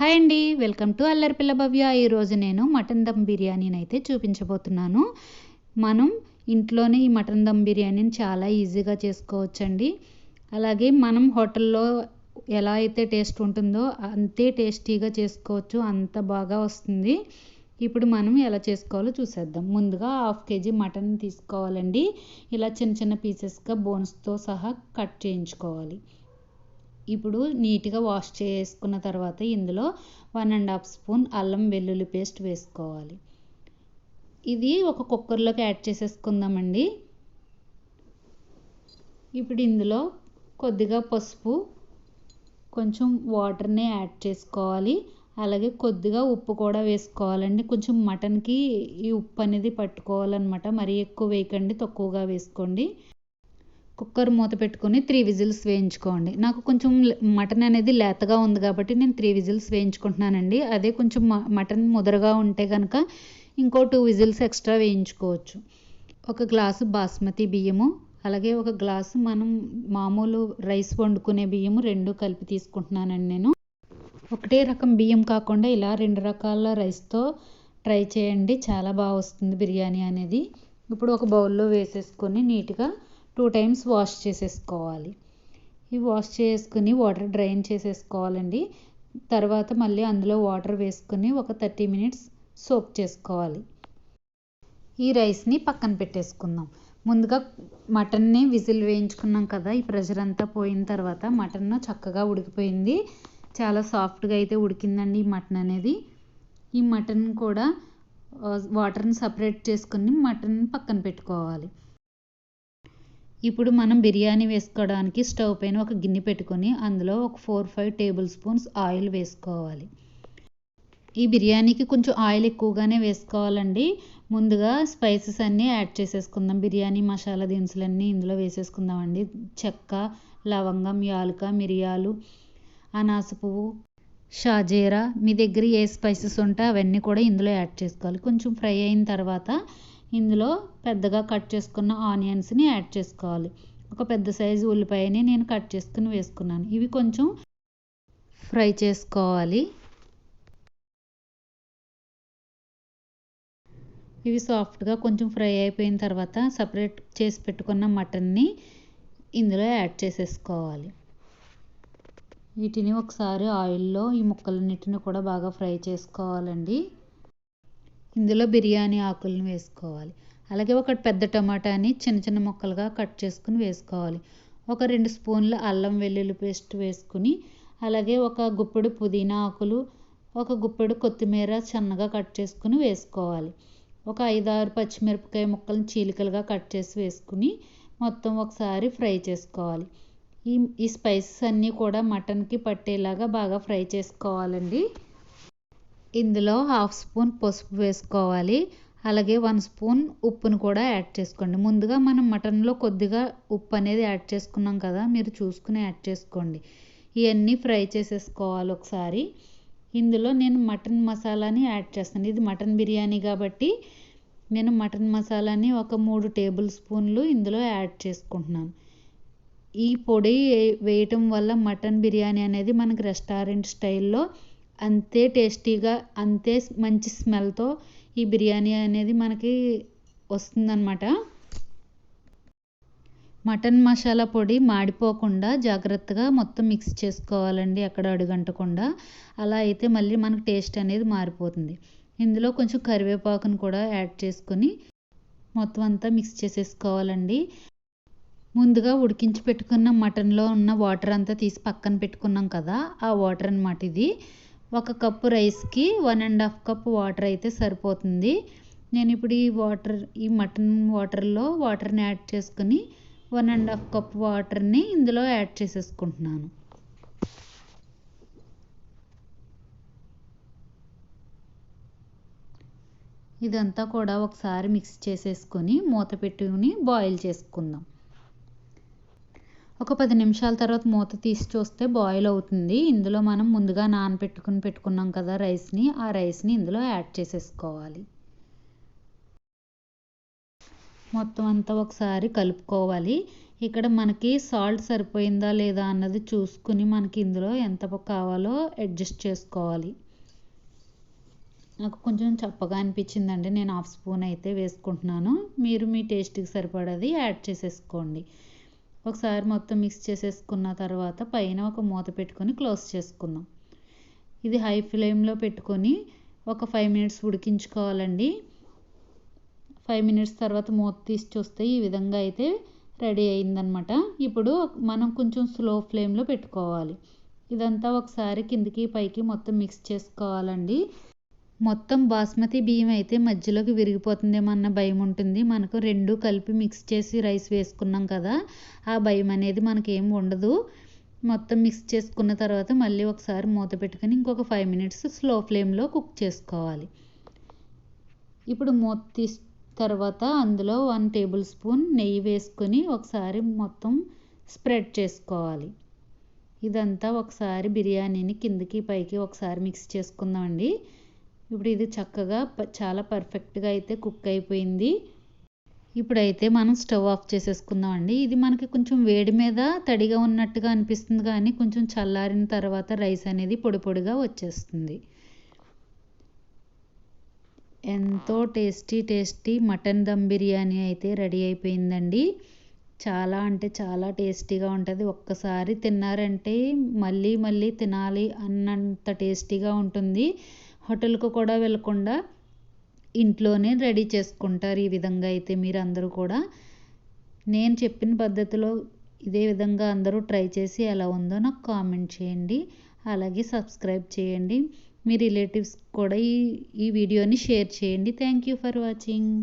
Hi అండి welcome to అల్లరి పిల్ల భవ్య. ఈరోజు నేను మటన్ దమ్ బిర్యానీని అయితే చూపించబోతున్నాను. మనం ఇంట్లోనే ఈ మటన్ దమ్ బిర్యానీని చాలా ఈజీగా చేసుకోవచ్చండి. అలాగే మనం హోటల్లో ఎలా అయితే టేస్ట్ ఉంటుందో అంతే టేస్టీగా చేసుకోవచ్చు అంత బాగా వస్తుంది. ఇప్పుడు మనం ఎలా చేసుకోవాలో చూసేద్దాం. ముందుగా హాఫ్ కేజీ మటన్ తీసుకోవాలండి. ఇలా చిన్న చిన్న పీసెస్గా బోన్స్తో సహా కట్ చేయించుకోవాలి. ఇప్పుడు నీట్గా వాష్ చేసుకున్న తర్వాత ఇందులో వన్ అండ్ హాఫ్ స్పూన్ అల్లం వెల్లుల్లి పేస్ట్ వేసుకోవాలి. ఇది ఒక కుక్కర్లోకి యాడ్ చేసేసుకుందామండి. ఇప్పుడు ఇందులో కొద్దిగా పసుపు కొంచెం వాటర్ని యాడ్ చేసుకోవాలి. అలాగే కొద్దిగా ఉప్పు కూడా వేసుకోవాలండి. కొంచెం మటన్కి ఈ ఉప్పు అనేది పట్టుకోవాలన్నమాట. మరీ ఎక్కువ వేయకండి తక్కువగా వేసుకోండి. కుక్కర్ మూత పెట్టుకొని త్రీ విజిల్స్ వేయించుకోండి. నాకు కొంచెం మటన్ అనేది లేతగా ఉంది కాబట్టి నేను త్రీ విజిల్స్ వేయించుకుంటున్నానండి. అదే కొంచెం మటన్ ముదరగా ఉంటే కనుక ఇంకో టూ విజిల్స్ ఎక్స్ట్రా వేయించుకోవచ్చు. ఒక గ్లాసు బాస్మతి బియ్యము అలాగే ఒక గ్లాసు మనం మామూలు రైస్ వండుకునే బియ్యము రెండు కలిపి తీసుకుంటున్నానండి నేను. ఒకటే రకం బియ్యం కాకుండా ఇలా రెండు రకాల రైస్తో ట్రై చేయండి. చాలా బాగా వస్తుంది బిర్యానీ అనేది. ఇప్పుడు ఒక బౌల్లో వేసేసుకొని నీట్గా టూ టైమ్స్ వాష్ చేసేసుకోవాలి. ఈ వాష్ చేసుకుని వాటర్ డ్రైన్ చేసేసుకోవాలండి. తర్వాత మళ్ళీ అందులో వాటర్ వేసుకుని ఒక థర్టీ మినిట్స్ సోక్ చేసుకోవాలి. ఈ రైస్ని పక్కన పెట్టేసుకుందాం. ముందుగా మటన్ని విజిల్ వేయించుకున్నాం కదా ఈ ప్రెషర్ అంతా పోయిన తర్వాత మటన్ చక్కగా ఉడికిపోయింది. చాలా సాఫ్ట్గా అయితే ఉడికిందండి ఈ మటన్ అనేది. ఈ మటన్ కూడా వాటర్ని సపరేట్ చేసుకుని మటన్ పక్కన పెట్టుకోవాలి. ఇప్పుడు మనం బిర్యానీ వేసుకోవడానికి స్టవ్ పైన ఒక గిన్నె పెట్టుకొని అందులో ఒక four five table spoons oil వేసుకోవాలి. ఈ బిర్యానీకి కొంచెం ఆయిల్ ఎక్కువగానే వేసుకోవాలండి. ముందుగా స్పైసెస్ అన్నీ యాడ్ చేసేసుకుందాం. బిర్యానీ మసాలా దినుసులన్నీ ఇందులో వేసేసుకుందామండి. చెక్క లవంగం యాలక మిరియాలు అనాస పువ్వు షాజీరా. మీ దగ్గర ఏ స్పైసెస్ ఉంటే అవన్నీ కూడా ఇందులో యాడ్ చేసుకోవాలి. కొంచెం ఫ్రై అయిన తర్వాత ఇందులో పెద్దగా కట్ చేసుకున్న ఆనియన్స్ని యాడ్ చేసుకోవాలి. ఒక పెద్ద సైజు ఉల్లిపాయని నేను కట్ చేసుకుని వేసుకున్నాను. ఇవి కొంచెం ఫ్రై చేసుకోవాలి. ఇవి సాఫ్ట్గా కొంచెం ఫ్రై అయిపోయిన తర్వాత సపరేట్ చేసి పెట్టుకున్న మటన్ని ఇందులో యాడ్ చేసేసుకోవాలి. వీటిని ఒకసారి ఆయిల్లో ఈ ముక్కలన్నిటిని కూడా బాగా ఫ్రై చేసుకోవాలండి. ఇందులో బిర్యానీ ఆకులను వేసుకోవాలి. అలాగే ఒక పెద్ద టమాటాని చిన్న చిన్న ముక్కలుగా కట్ చేసుకుని వేసుకోవాలి. ఒక రెండు స్పూన్ల అల్లం వెల్లుల్లి పేస్ట్ వేసుకుని అలాగే ఒక గుప్పెడు పుదీనా ఆకులు ఒక గుప్పెడు కొత్తిమీర సన్నగా కట్ చేసుకుని వేసుకోవాలి. ఒక ఐదారు పచ్చిమిరపకాయ ముక్కలను చీలికలుగా కట్ చేసి వేసుకుని మొత్తం ఒకసారి ఫ్రై చేసుకోవాలి. ఈ ఈ స్పైసెస్ అన్నీ కూడా మటన్కి పట్టేలాగా బాగా ఫ్రై చేసుకోవాలండి. ఇందులో హాఫ్ స్పూన్ పసుపు వేసుకోవాలి. అలాగే వన్ స్పూన్ ఉప్పును కూడా యాడ్ చేసుకోండి. ముందుగా మనం మటన్లో కొద్దిగా ఉప్పు అనేది యాడ్ చేసుకున్నాం కదా మీరు చూసుకుని యాడ్ చేసుకోండి. ఇవన్నీ ఫ్రై చేసేసుకోవాలి ఒకసారి. ఇందులో నేను మటన్ మసాలాని యాడ్ చేస్తాను. ఇది మటన్ బిర్యానీ కాబట్టి నేను మటన్ మసాలాని ఒక మూడు టేబుల్ స్పూన్లు ఇందులో యాడ్ చేసుకుంటున్నాను. ఈ పొడి వేయటం వల్ల మటన్ బిర్యానీ అనేది మనకు రెస్టారెంట్ స్టైల్లో అంతే టేస్టీగా అంతే మంచి స్మెల్తో ఈ బిర్యానీ అనేది మనకి వస్తుందన్నమాట. మటన్ మసాలా పొడి మాడిపోకుండా జాగ్రత్తగా మొత్తం మిక్స్ చేసుకోవాలండి ఎక్కడ అడుగంటకుండా. అలా అయితే మళ్ళీ మనకు టేస్ట్ అనేది మారిపోతుంది. ఇందులో కొంచెం కరివేపాకును కూడా యాడ్ చేసుకొని మొత్తం అంతా మిక్స్ చేసేసుకోవాలండి. ముందుగా ఉడికించి పెట్టుకున్న మటన్లో ఉన్న వాటర్ అంతా తీసి పక్కన పెట్టుకున్నాం కదా ఆ వాటర్ అనమాట ఇది. ఒక కప్పు రైస్కి one and half cup water అయితే సరిపోతుంది. నేను ఇప్పుడు ఈ వాటర్ ఈ మటన్ వాటర్లో వాటర్ని యాడ్ చేసుకుని వన్ అండ్ హాఫ్ కప్ వాటర్ని ఇందులో యాడ్ చేసేసుకుంటున్నాను. ఇదంతా కూడా ఒకసారి మిక్స్ చేసేసుకొని మూత పెట్టుకుని బాయిల్ చేసుకుందాం. ఒక పది నిమిషాల తర్వాత మూత తీసి చూస్తే బాయిల్ అవుతుంది. ఇందులో మనం ముందుగా నానబెట్టుకుని పెట్టుకున్నాం కదా రైస్ని ఆ రైస్ని ఇందులో యాడ్ చేసేసుకోవాలి. మొత్తం అంతా ఒకసారి కలుపుకోవాలి. ఇక్కడ మనకి సాల్ట్ సరిపోయిందా లేదా అన్నది చూసుకుని మనకి ఇందులో ఎంత కావాలో అడ్జస్ట్ చేసుకోవాలి. నాకు కొంచెం చప్పగా అనిపించిందండి. నేను హాఫ్ స్పూన్ అయితే వేసుకుంటున్నాను. మీరు మీ టేస్ట్కి సరిపడది యాడ్ చేసేసుకోండి. ఒకసారి మొత్తం మిక్స్ చేసేసుకున్న తర్వాత పైన ఒక మూత పెట్టుకొని క్లోజ్ చేసుకుందాం. ఇది హై ఫ్లేమ్లో పెట్టుకొని ఒక ఫైవ్ మినిట్స్ ఉడికించుకోవాలండి. ఫైవ్ మినిట్స్ తర్వాత మూత తీసి చూస్తే ఈ విధంగా అయితే రెడీ అయిందనమాట ఇప్పుడు మనం కొంచెం స్లో ఫ్లేమ్లో పెట్టుకోవాలి. ఇదంతా ఒకసారి కిందికి పైకి మొత్తం మిక్స్ చేసుకోవాలండి. మొత్తం బాస్మతి బియ్యం అయితే మధ్యలోకి విరిగిపోతుందేమో అన్న భయం ఉంటుంది. మనకు రెండు కలిపి మిక్స్ చేసి రైస్ వేసుకున్నాం కదా ఆ భయం అనేది మనకేం ఉండదు. మొత్తం మిక్స్ చేసుకున్న తర్వాత మళ్ళీ ఒకసారి మూత పెట్టుకుని ఇంకొక ఫైవ్ మినిట్స్ స్లో ఫ్లేమ్లో కుక్ చేసుకోవాలి. ఇప్పుడు మూత తీసి తర్వాత అందులో వన్ టేబుల్ స్పూన్ నెయ్యి వేసుకొని ఒకసారి మొత్తం స్ప్రెడ్ చేసుకోవాలి. ఇదంతా ఒకసారి బిర్యానీని కిందకి పైకి ఒకసారి మిక్స్ చేసుకుందామండి. ఇప్పుడు ఇది చక్కగా చాలా పర్ఫెక్ట్గా అయితే కుక్ అయిపోయింది. ఇప్పుడైతే మనం స్టవ్ ఆఫ్ చేసేసుకుందామండి ఇది మనకి కొంచెం వేడి మీద తడిగా ఉన్నట్టుగా అనిపిస్తుంది కానీ కొంచెం చల్లారిన తర్వాత రైస్ అనేది పొడి పొడిగా వచ్చేస్తుంది. ఎంతో tasty tasty mutton dum biryani అయితే రెడీ అయిపోయిందండి. చాలా అంటే చాలా టేస్టీగా ఉంటుంది. ఒక్కసారి తిన్నారంటే మళ్ళీ మళ్ళీ తినాలి అన్నంత టేస్టీగా ఉంటుంది. హోటల్కు కూడా వెళ్ళకుండా ఇంట్లోనే రెడీ చేసుకుంటారు ఈ విధంగా అయితే మీరు అందరూ కూడా. నేను చెప్పిన పద్ధతిలో ఇదే విధంగా అందరూ ట్రై చేసి ఎలా ఉందో నాకు కామెంట్ చేయండి. అలాగే సబ్స్క్రైబ్ చేయండి. మీ రిలేటివ్స్ కూడా ఈ ఈ వీడియోని షేర్ చేయండి. Thank you for watching.